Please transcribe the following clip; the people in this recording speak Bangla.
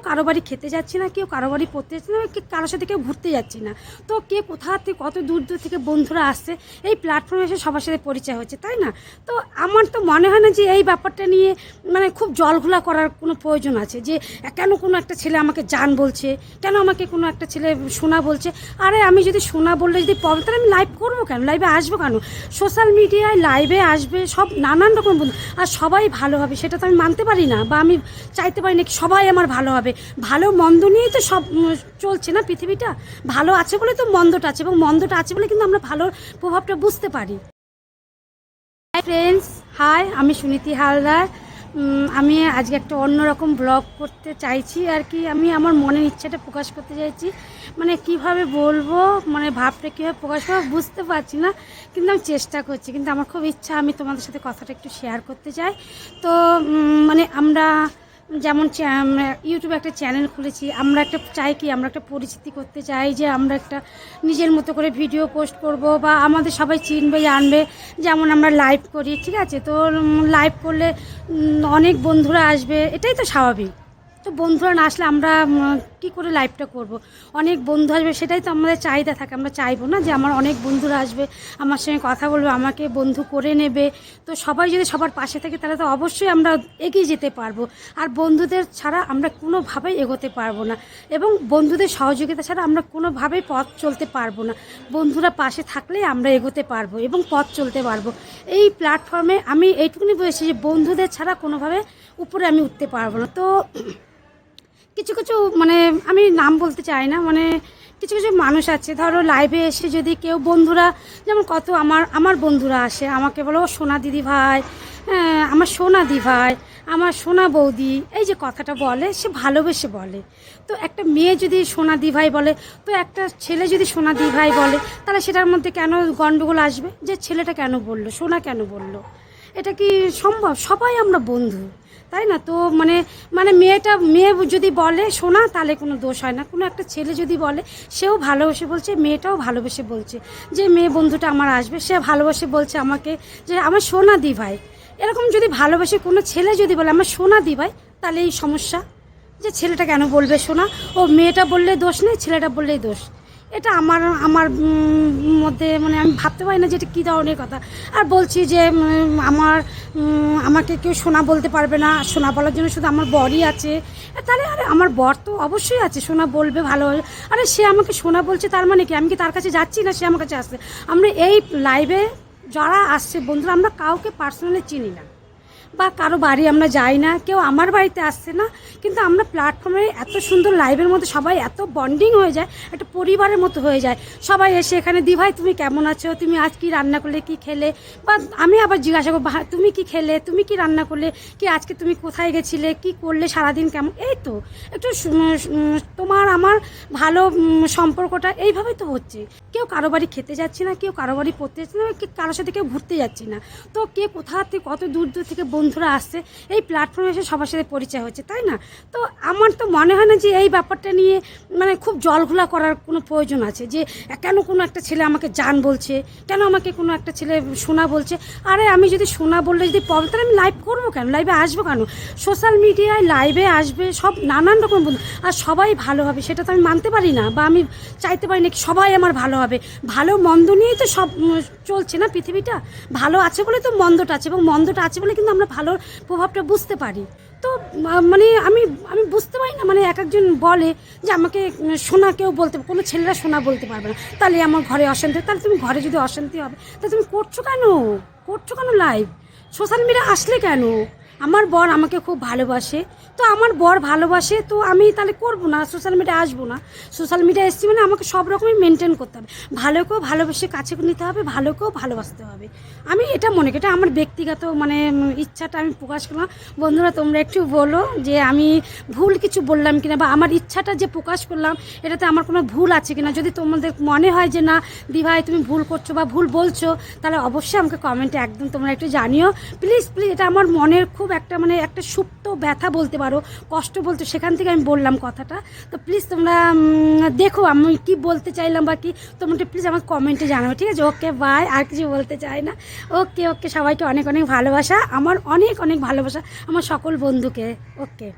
কেউ কারও বাড়ি খেতে যাচ্ছি না, কেউ কারও বাড়ি পড়তে যাচ্ছি না কারোর সাথে কেউ ঘুরতে যাচ্ছি না। তো কে কোথা থেকে, কত দূর দূর থেকে বন্ধুরা আসছে, এই প্ল্যাটফর্মে এসে সবার সাথে পরিচয় হচ্ছে, তাই না? তো আমার তো মনে হয় না যে এই ব্যাপারটা নিয়ে মানে খুব জলঘোলা করার কোনো প্রয়োজন আছে, যে কেন কোনো একটা ছেলে আমাকে জান বলছে, কেন আমাকে কোনো একটা ছেলে সোনা বলছে? আরে আমি যদি সোনা বললে যদি প্রবলেম তাহলে আমি লাইভ করব কেন? লাইভে আসব কেন? সোশ্যাল মিডিয়ায় লাইভে আসবে, সব নানান রকম বন্ধু, আর সবাই ভালো হবে, সেটা তো আমি মানতে পারি না, বা আমি চাইতে পারি না কি সবাই আমার ভালো হবে। ভালো মন্দ নিয়েই তো সব চলছে না পৃথিবীটা? ভালো আছে বলে তো মন্দটা আছে এবং মন্দটা আছে বলে কিন্তু আমরা ভালো প্রভাবটা বুঝতে পারি। হাই ফ্রেন্ডস হাই আমি সুনীতি হালদার। আমি আজকে একটা অন্যরকম ব্লগ করতে চাইছি আর কি। আমি আমার মনের ইচ্ছাটা প্রকাশ করতে চাইছি। মানে কীভাবে বলব মানে ভাবটা কীভাবে প্রকাশ করব বুঝতে পারছি না, কিন্তু আমি চেষ্টা করছি। কিন্তু আমার খুব ইচ্ছা আমি তোমাদের সাথে কথাটা একটু শেয়ার করতে চাই। তো মানে আমরা যেমন ইউটিউবে একটা চ্যানেল খুলেছি, আমরা একটা চাই কি, আমরা একটা পরিচিতি করতে চাই যে আমরা একটা নিজের মতো করে ভিডিও পোস্ট করব বা আমাদের সবাই চিনবে, জানবে, যেমন আমরা লাইভ করি, ঠিক আছে? তো লাইভ করলে অনেক বন্ধুরা আসবে, এটাই তো স্বাভাবিক। তো বন্ধুরা না আসলে আমরা কি করে লাইভটা করব? অনেক বন্ধু আসবে, সেটাই তো আমাদের চাহিদা থাকে, আমরা চাইব না যে আমার অনেক বন্ধুরা আসবে, আমার সঙ্গে কথা বলবে, আমাকে বন্ধু করে নেবে। তো সবাই যদি সবার পাশে থাকে, তাহলে তো অবশ্যই আমরা এগিয়ে যেতে পারব। আর বন্ধুদের ছাড়া আমরা কোনোভাবেই এগোতে পারব না। এবং বন্ধুদের সহযোগিতা ছাড়া আমরা কোনোভাবেই পথ চলতে পারব না। বন্ধুরা পাশে থাকলেই আমরা এগোতে পারব এবং পথ চলতে পারব। এই প্ল্যাটফর্মে আমি এইটুকুনি বলেছি যে বন্ধুদের ছাড়া কোনোভাবে উপরে আমি উঠতে পারব না। তো কিছু কিছু মানে আমি নাম বলতে চাই না মানে কিছু কিছু মানুষ আছে ধরো লাইভে এসে যদি কেউ বন্ধুরা যেমন কত আমার আমার বন্ধুরা আসে আমাকে বলো "ও সোনা দিদি ভাই হ্যাঁ, আমার সোনা দি ভাই আমার সোনা বৌদি এই যে কথাটা বলে সে ভালোবেসে বলে। তো একটা মেয়ে যদি সোনা দি ভাই বলে তো একটা ছেলে যদি সোনা দি ভাই বলে তাহলে সেটার মধ্যে কেন গণ্ডগোল আসবে? যে ছেলেটা কেন বলল সোনা কেন বলল? এটা কি সম্ভব? সবাই আমরা বন্ধু। তাই না? তো মানে মানে মেয়েটা, মেয়ে যদি বলে শোনা তাহলে কোনো দোষ হয় না। কোনো একটা ছেলে যদি বলে, সেও ভালোবেসে বলছে, মেয়েটাও ভালোবেসে বলছে যে, মেয়ে বন্ধুটা আমার আসবে। সে ভালোবেসে বলছে আমাকে যে, আমার সোনা দি ভাই। এরকম যদি ভালোবেসে কোনো ছেলে যদি বলে, আমার সোনা দি ভাই, তাহলে এই সমস্যা যে, ছেলেটা কেন বলবে শোনা ও মেয়েটা বললে দোষ নেই, ছেলেটা বললেই দোষ। এটা আমার আমার মধ্যে মানে আমি ভাবতে পারি না যে, এটা কী ধরনের কথা। আর বলছি যে আমার আমাকে কেউ সোনা বলতে পারবে না, সোনা বলার জন্য শুধু আমার বরই আছে। তাহলে আরে আমার বর তো অবশ্যই আছে, সোনা বলবে ভালো আরে সে আমাকে সোনা বলছে তার মানে কি? আমি কি তার কাছে যাচ্ছি না সে আমার কাছে আসছে আমরা এই লাইভে যারা আসছে, বন্ধুরা, আমরা কাউকে পার্সোনালি চিনি না। বা কারও বাড়ি আমরা যাই না, কেউ আমার বাড়িতে আসছে না, কিন্তু আমরা প্ল্যাটফর্মে এত সুন্দর লাইভের মধ্যে সবাই এত বন্ডিং হয়ে যায়, একটা পরিবারের মতো হয়ে যায়। সবাই এসে এখানে, দি ভাই, তুমি কেমন আছো? তুমি আজ কি রান্না করলে, কি খেলে? বা আমি আবার জিজ্ঞাসা করব তুমি কি খেলে? তুমি কি রান্না করলে? কি আজকে তুমি কোথায় গেছিলে? কি করলে সারাদিন কেমন? এই তো, একটু তোমার, আমার ভালো সম্পর্কটা এইভাবেই তো হচ্ছে। কেউ কারও বাড়ি খেতে যাচ্ছি না, কেউ কারও বাড়ি পড়তে যাচ্ছি না কারোর সাথে কেউ ঘুরতে যাচ্ছি না। তো কে কোথা থেকে, কত দূর দূর থেকে বন্ধুরা আসছে, এই প্ল্যাটফর্মে এসে সবার সাথে পরিচয় হচ্ছে, তাই না? তো আমার তো মনে হয় না যে এই ব্যাপারটা নিয়ে মানে খুব জলঘোলা করার কোনো প্রয়োজন আছে, যে কেন কোনো একটা ছেলে আমাকে জান বলছে, কেন আমাকে কোনো একটা ছেলে শোনা বলছে? আরে আমি যদি শোনা বললে যদি প্রবলেম তাহলে আমি লাইভ করব কেন? লাইভে আসব কেন? সোশ্যাল মিডিয়ায় লাইভে আসবে, সব নানান রকম বন্ধু, আর সবাই ভালো হবে, সেটা তো আমি মানতে পারি না, বা আমি চাইতে পারি না কি সবাই আমার ভালো হবে। ভালো মন্দ নিয়েই তো সব চলছে না পৃথিবীটা? ভালো আছে বলে তো মন্দটা আছে, এবং মন্দটা আছে বলে কিন্তু আমরা ভালো প্রভাবটা বুঝতে পারি। তো মানে আমি আমি বুঝতে পারি না মানে এক একজন বলে যে আমাকে সোনা কেউ বলতে, কোনো ছেলেরা সোনা বলতে পারবে না। তাহলে আমার ঘরে অশান্তি তাহলে তুমি ঘরে যদি অশান্তি হবে তাহলে তুমি করছ কেন? করছ কেন লাইভ সোশ্যাল মিডিয়া আসলে কেন? আমার বর আমাকে খুব ভালোবাসে। তো আমার বর ভালোবাসে, তো আমি তাহলে করব না সোশ্যাল মিডিয়া আসব না। সোশ্যাল মিডিয়া এসছি মানে আমাকে সব রকমই মেনটেন করতে হবে। ভালোকেও ভালোবেসে কাছে নিতে হবে ভালোকেও ভালোবাসতে হবে। আমি এটা মনে করি, এটা আমার ব্যক্তিগত মানে ইচ্ছাটা আমি প্রকাশ করলাম। বন্ধুরা, তোমরা একটু বলো যে আমি ভুল কিছু বললাম কিনা বা আমার ইচ্ছাটা যে প্রকাশ করলাম, এটাতে আমার কোনো ভুল আছে কিনা? যদি তোমাদের মনে হয় যে না দি ভাই তুমি ভুল করছ বা ভুল বলছো, তাহলে অবশ্যই আমাকে কমেন্টে একদম তোমরা একটু জানিও। প্লিজ প্লিজ এটা আমার মনের খুব একটা মানে একটা সুপ্ত ব্যথা বলতে পারো, কষ্ট বলতে, সেখান থেকে আমি বললাম কথাটা। তো প্লিজ তোমরা দেখো আমি কি বলতে চাইলাম বা কি, তোমাকে প্লিজ আমার কমেন্টে জানাবে ঠিক আছে? ওকে বাই আর কিছু বলতে চাই না। ওকে ওকে সবাইকে অনেক অনেক ভালোবাসা, আমার অনেক অনেক ভালোবাসা, আমার সকল বন্ধুকে। ওকে